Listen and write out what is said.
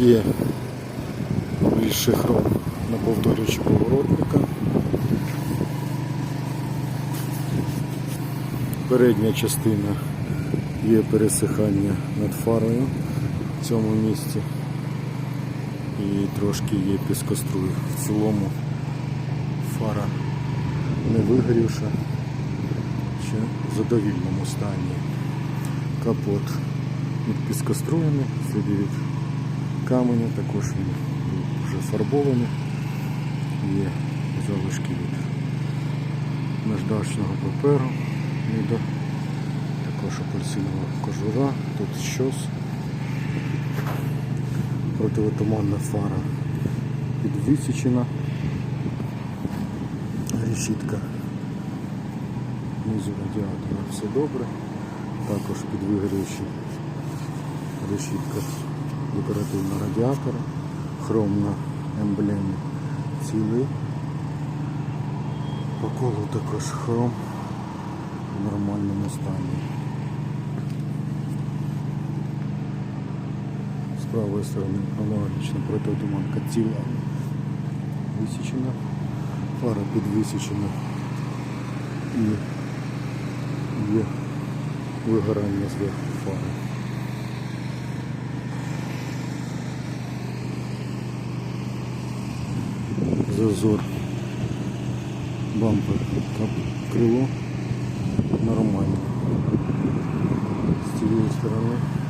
Є більше хром на повторюючи поворотника. Передня частина є пересихання над фарою в цьому місці і трошки є піскоструй. В цілому фара не вигорівша, ще в задовільному стані. Капот від піскоструями, сліди від каменя, також він вже фарбований. Є залишки від наждачного паперу, ніде. також апельсинова кожура, тут щось. Противотуманна фара підвісічена. Решітка внизу радіатора все добре. Також підвигорюючи решітка декоративного радіатора, хром на емблемі цілий. По колу також хром в нормальному стані. З правої сторони аналогічна протитуманка ціла висічена, фара підвисічена і є вигорання зверху фари. Зазор бампер та крило нормально. Цієї сторони також.